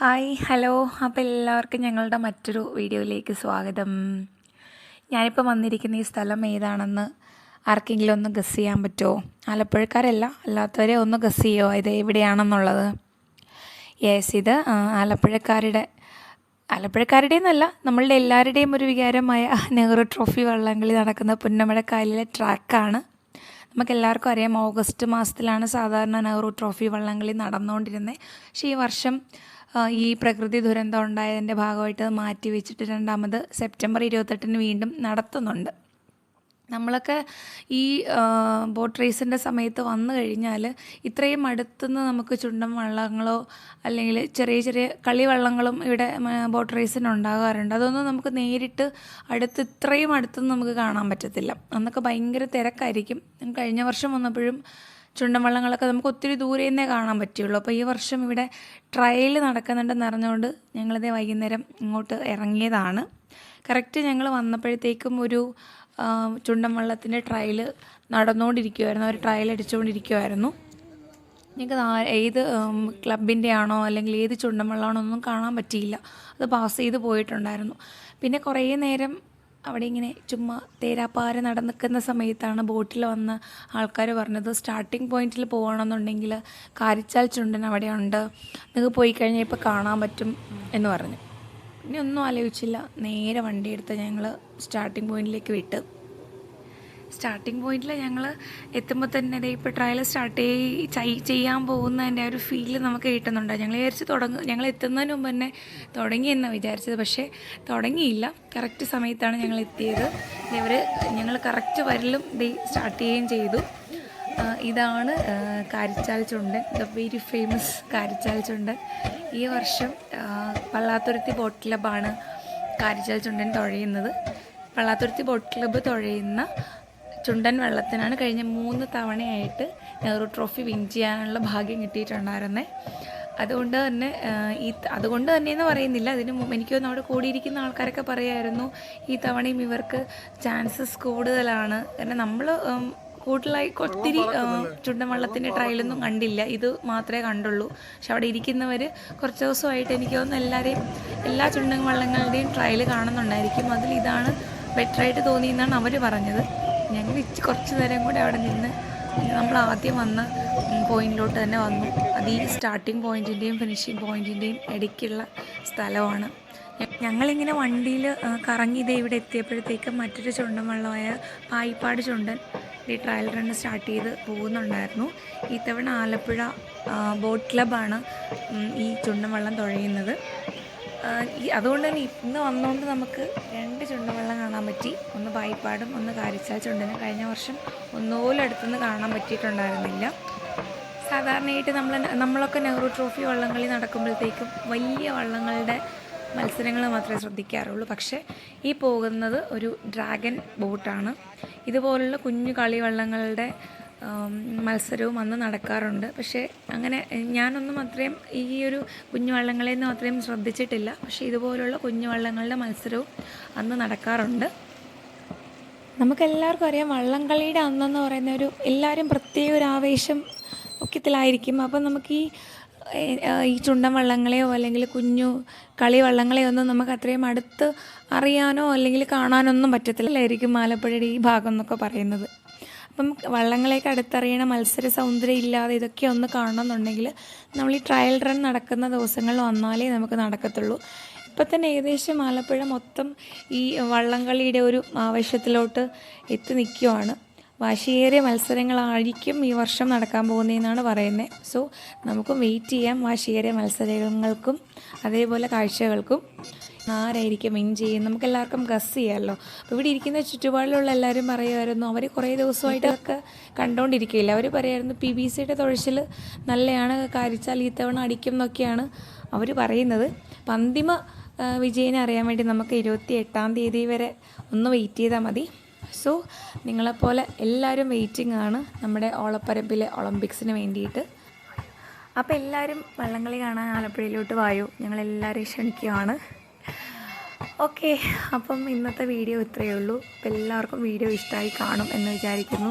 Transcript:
Hi hello അപ്പോൾ എല്ലാവർക്കും ഞങ്ങളുടെ മറ്റൊരു വീഡിയോയിലേക്ക് സ്വാഗതം. ഞാനിപ്പോൾ വന്നിരിക്കുന്ന ഈ സ്ഥലം ഏതാണെന്ന് ആർക്കെങ്കിലും ഒന്ന് ഗസ് ചെയ്യാൻ പറ്റുമോ ആലപ്പുഴക്കാരല്ല അല്ലാത്തവരെ ഒന്ന് ഗസ് ചെയ്യുമോ ഇത് എവിടെയാണെന്നുള്ളത്? യെസ് ഇത് ആലപ്പുഴക്കാരുടെ ആലപ്പുഴക്കാരുടെ എന്നല്ല നമ്മളുടെ എല്ലാവരുടെയും ഒരു വികാരമായ നെഹ്റു ട്രോഫി വള്ളംകളി നടക്കുന്ന പുന്നമടക്കായലിലെ ട്രാക്കാണ് നമുക്ക് എല്ലാവർക്കും അറിയാം ഓഗസ്റ്റ് മാസത്തിലാണ് സാധാരണ നെഹ്റു ട്രോഫി വള്ളംകളി നടന്നുകൊണ്ടിരുന്നത്. പക്ഷേ ഈ വർഷം ഈ പ്രകൃതി ദുരന്തം ഉണ്ടായതിന്റെ ഭാഗമായിട്ട് മാറ്റി വെച്ചിട്ട് രണ്ടാമത് സെപ്റ്റംബർ ഇരുപത്തെട്ടിന് വീണ്ടും നടത്തുന്നുണ്ട്. നമ്മളൊക്കെ ഈ ബോട്ട് റേസിന്റെ സമയത്ത് വന്നു കഴിഞ്ഞാൽ ഇത്രയും അടുത്തുനിന്ന് നമുക്ക് ചുണ്ടൻ വള്ളങ്ങളോ അല്ലെങ്കിൽ ചെറിയ ചെറിയ കളിവള്ളങ്ങളും ഇവിടെ ബോട്ട് റേസിന് ഉണ്ടാകാറുണ്ട്. അതൊന്നും നമുക്ക് നേരിട്ട് അടുത്ത് ഇത്രയും അടുത്തുനിന്ന് നമുക്ക് കാണാൻ പറ്റത്തില്ല. അന്നൊക്കെ ഭയങ്കര തിരക്കായിരിക്കും. കഴിഞ്ഞ വർഷം വന്നപ്പോഴും ചുണ്ടൻ വള്ളങ്ങളൊക്കെ നമുക്ക് ഒത്തിരി ദൂരെ നിന്നേ കാണാൻ പറ്റുള്ളൂ. അപ്പോൾ ഈ വർഷം ഇവിടെ ട്രയൽ നടക്കുന്നുണ്ടെന്ന് അറിഞ്ഞുകൊണ്ട് ഞങ്ങളിതേ വൈകുന്നേരം ഇങ്ങോട്ട് ഇറങ്ങിയതാണ്. കറക്റ്റ് ഞങ്ങൾ വന്നപ്പോഴത്തേക്കും ഒരു ചുണ്ടൻ വള്ളത്തിന്റെ ട്രയൽ നടന്നുകൊണ്ടിരിക്കുമായിരുന്നു അവർ ട്രയൽ അടിച്ചുകൊണ്ടിരിക്കുമായിരുന്നു ഞങ്ങൾക്ക് ഏത് ക്ലബിന്റെ ആണോ അല്ലെങ്കിൽ ഏത് ചുണ്ടൻ വള്ളമാണോ ഒന്നും കാണാൻ പറ്റിയില്ല. അത് പാസ് ചെയ്ത് പോയിട്ടുണ്ടായിരുന്നു. പിന്നെ കുറേ നേരം അവിടെ ഇങ്ങനെ ചുമ്മാ തേരാപ്പാര നടന്നിക്കുന്ന സമയത്താണ് ബോട്ടിൽ വന്ന ആൾക്കാർ പറഞ്ഞത് സ്റ്റാർട്ടിംഗ് പോയിന്റിൽ പോകണമെന്നുണ്ടെങ്കിൽ കാരിച്ചാൽ ചുണ്ടൻ അവിടെ ഉണ്ട് നിങ്ങൾക്ക് പോയി കഴിഞ്ഞാൽ ഇപ്പോൾ കാണാൻ പറ്റും എന്ന് പറഞ്ഞു. പിന്നെ ഒന്നും ആലോചിച്ചില്ല. നേരെ വണ്ടി എടുത്ത് ഞങ്ങൾ സ്റ്റാർട്ടിംഗ് പോയിന്റിലേക്ക് വിട്ട്. സ്റ്റാർട്ടിംഗ് പോയിന്റിൽ ഞങ്ങൾ എത്തുമ്പോൾ തന്നെ ഇപ്പോൾ ട്രയൽ സ്റ്റാർട്ട് ചെയ് ചെയ്യാൻ പോകുന്നതിന്റെ ആ ഒരു ഫീൽ നമുക്ക് കിട്ടുന്നുണ്ട്. ഞങ്ങൾ വിചാരിച്ച് തുടങ്ങും ഞങ്ങൾ എത്തുന്നതിന് മുമ്പ് തന്നെ തുടങ്ങി എന്നാണ് വിചാരിച്ചത്. പക്ഷേ തുടങ്ങിയില്ല. കറക്റ്റ് സമയത്താണ് ഞങ്ങൾ എത്തിയത്. ഇവർ ഞങ്ങൾ കറക്റ്റ് വരലും സ്റ്റാർട്ട് ചെയ്യുകയും ചെയ്തു. ഇതാണ് Karichal Chundan. The very famous Karichal Chundan. ഈ വർഷം പള്ളാത്തുരുത്തി ബോട്ട് ക്ലബ്ബാണ് കാരിച്ചാൽ ചുണ്ടൻ തുഴയുന്നത്. പള്ളാത്തുരുത്തി ബോട്ട് ക്ലബ് തുഴയുന്ന ചുണ്ടൻ വെള്ളത്തിനാണ് കഴിഞ്ഞ മൂന്ന് തവണയായിട്ട് നെഹ്റു ട്രോഫി വിൻ ചെയ്യാനുള്ള ഭാഗ്യം കിട്ടിയിട്ടുണ്ടായിരുന്നത് അതുകൊണ്ട് തന്നെ ഈ അതുകൊണ്ട് തന്നെ എന്ന് പറയുന്നില്ല. അതിന് എനിക്ക് തോന്നുന്നു അവിടെ കൂടിയിരിക്കുന്ന ആൾക്കാരൊക്കെ പറയായിരുന്നു ഈ തവണയും ഇവർക്ക് ചാൻസസ് കൂടുതലാണ്. കാരണം നമ്മൾ കൂടുതലായി ഒത്തിരി ആ, ചുണ്ടൻ വള്ളത്തിന്റെ ട്രയലൊന്നും കണ്ടില്ല. ഇത് മാത്രമേ കണ്ടുള്ളൂ. പക്ഷെ അവിടെ ഇരിക്കുന്നവർ കുറച്ച് ദിവസമായിട്ട് എനിക്ക് തോന്നുന്നു എല്ലാവരെയും എല്ലാ ചുണ്ടൻ വള്ളങ്ങളുടെയും ട്രയൽ കാണുന്നുണ്ടായിരിക്കും. അതിൽ ഇതാണ് ബെറ്ററായിട്ട് തോന്നിയെന്നാണ് അവർ പറഞ്ഞത്. ഞങ്ങൾ ഇച്ച് കുറച്ച് നേരം കൂടെ അവിടെ നിന്ന് നമ്മൾ ആദ്യം വന്ന പോയിന്റിലോട്ട് തന്നെ വന്നു. അത് ഈ സ്റ്റാർട്ടിംഗ് പോയിന്റിന്റെയും ഫിനിഷിംഗ് പോയിന്റിന്റെയും ഇടയ്ക്കുള്ള സ്ഥലമാണ്. ഞങ്ങളിങ്ങനെ വണ്ടിയിൽ കറങ്ങി ഇതേ ഇവിടെ എത്തിയപ്പോഴത്തേക്കും മറ്റൊരു ചുണ്ടൻ വള്ളമായ പായിപ്പാട് ചുണ്ടൻ ഈ ട്രയൽ റൺ സ്റ്റാർട്ട് ചെയ്ത് പോകുന്നുണ്ടായിരുന്നു. ഇത്തവണ ആലപ്പുഴ ബോട്ട് ക്ലബ്ബാണ് ഈ ചുണ്ടൻ വള്ളം തുഴയുന്നത് അതുകൊണ്ട് തന്നെ ഇന്ന് വന്നുകൊണ്ട് നമുക്ക് രണ്ട് ചുണ്ടൻവെള്ളം കാണാൻ പറ്റി. ഒന്ന് പായിപ്പാടും ഒന്ന് കാരിച്ചാൽ ചുണ്ടനും. കഴിഞ്ഞ വർഷം ഒന്നുപോലും അടുത്തുനിന്ന് കാണാൻ പറ്റിയിട്ടുണ്ടായിരുന്നില്ല. സാധാരണയായിട്ട് നമ്മൾ നമ്മളൊക്കെ നെഹ്റു ട്രോഫി വള്ളംകളി നടക്കുമ്പോഴത്തേക്കും വലിയ വള്ളങ്ങളുടെ മത്സരങ്ങൾ മാത്രമേ ശ്രദ്ധിക്കാറുള്ളൂ. പക്ഷേ ഈ പോകുന്നത് ഒരു ഡ്രാഗൺ ബോട്ടാണ്. ഇതുപോലുള്ള കുഞ്ഞു കളിവള്ളങ്ങളുടെ മത്സരവും അന്ന് നടക്കാറുണ്ട്. പക്ഷേ അങ്ങനെ ഞാനൊന്നും അത്രയും ഈ ഒരു കുഞ്ഞു വള്ളങ്ങളെയൊന്നും അത്രയും ശ്രദ്ധിച്ചിട്ടില്ല. പക്ഷേ ഇതുപോലുള്ള കുഞ്ഞു വള്ളങ്ങളുടെ മത്സരവും അന്ന് നടക്കാറുണ്ട്. നമുക്കെല്ലാവർക്കും അറിയാം വള്ളംകളിയുടെ അന്നെന്ന് പറയുന്ന ഒരു എല്ലാവരും പ്രത്യേക ഒരു ആവേശം ഒക്കത്തിലായിരിക്കും അപ്പം നമുക്ക് ഈ ഈ ചുണ്ടൻ വള്ളങ്ങളെയോ അല്ലെങ്കിൽ കുഞ്ഞു കളി വള്ളങ്ങളെയോ ഒന്നും നമുക്ക് അത്രയും അടുത്ത് അറിയാനോ അല്ലെങ്കിൽ കാണാനൊന്നും പറ്റത്തില്ലായിരിക്കും ആലപ്പുഴയുടെ ഈ ഭാഗം എന്നൊക്കെ പറയുന്നത്. അപ്പം വള്ളങ്ങളെയൊക്കെ അടുത്തറിയണ മത്സര സൗന്ദര്യം ഇല്ലാതെ ഇതൊക്കെ ഒന്ന് കാണണമെന്നുണ്ടെങ്കിൽ നമ്മൾ ഈ ട്രയൽ റൺ നടക്കുന്ന ദിവസങ്ങൾ വന്നാലേ നമുക്ക് നടക്കത്തുള്ളൂ. ഇപ്പം തന്നെ ഏകദേശം ആലപ്പുഴ മൊത്തം ഈ വള്ളംകളിയുടെ ഒരു ആവശ്യത്തിലോട്ട് എത്തി നിൽക്കുവാണ്. വാശിയേറിയ മത്സരങ്ങളായിരിക്കും ഈ വർഷം നടക്കാൻ പോകുന്നതെന്നാണ് പറയുന്നത് സോ നമുക്ക് വെയിറ്റ് ചെയ്യാം വാശിയേറിയ മത്സരങ്ങൾക്കും അതേപോലെ കാഴ്ചകൾക്കും. ആരായിരിക്കും വിൻ ചെയ്യും നമുക്ക് എല്ലാവർക്കും ഗസ് ചെയ്യാമല്ലോ അപ്പോൾ ഇവിടെ ഇരിക്കുന്ന ചുറ്റുപാടിലുള്ള എല്ലാവരും പറയുമായിരുന്നു അവർ കുറേ ദിവസമായിട്ടൊക്കെ കണ്ടുകൊണ്ടിരിക്കുകയില്ല അവർ പറയായിരുന്നു പി ബി സിയുടെ തുഴച്ചിൽ നല്ലതാണ് കാരിച്ചാൽ ഈ തവണ അടിക്കും എന്നൊക്കെയാണ് അവർ പറയുന്നത്. അപ്പം അന്തിമ വിജയനെ അറിയാൻ വേണ്ടി നമുക്ക് ഇരുപത്തി എട്ടാം തീയതി വരെ ഒന്ന് വെയിറ്റ് ചെയ്താൽ മതി. സോ നിങ്ങളെപ്പോലെ എല്ലാവരും വെയിറ്റിംഗ് ആണ് നമ്മുടെ ഓളപ്പരപ്പിലെ ഒളിമ്പിക്സിന് വേണ്ടിയിട്ട്. അപ്പോൾ എല്ലാവരും വള്ളംകളി കാണാൻ ആലപ്പുഴയിലോട്ട് വായു? ഞങ്ങളെല്ലാവരും ക്ഷണിക്കുകയാണ്. ഓക്കെ അപ്പം ഇന്നത്തെ വീഡിയോ ഇത്രയേ ഉള്ളൂ. അപ്പോൾ എല്ലാവർക്കും വീഡിയോ ഇഷ്ടമായി കാണും എന്ന് വിചാരിക്കുന്നു.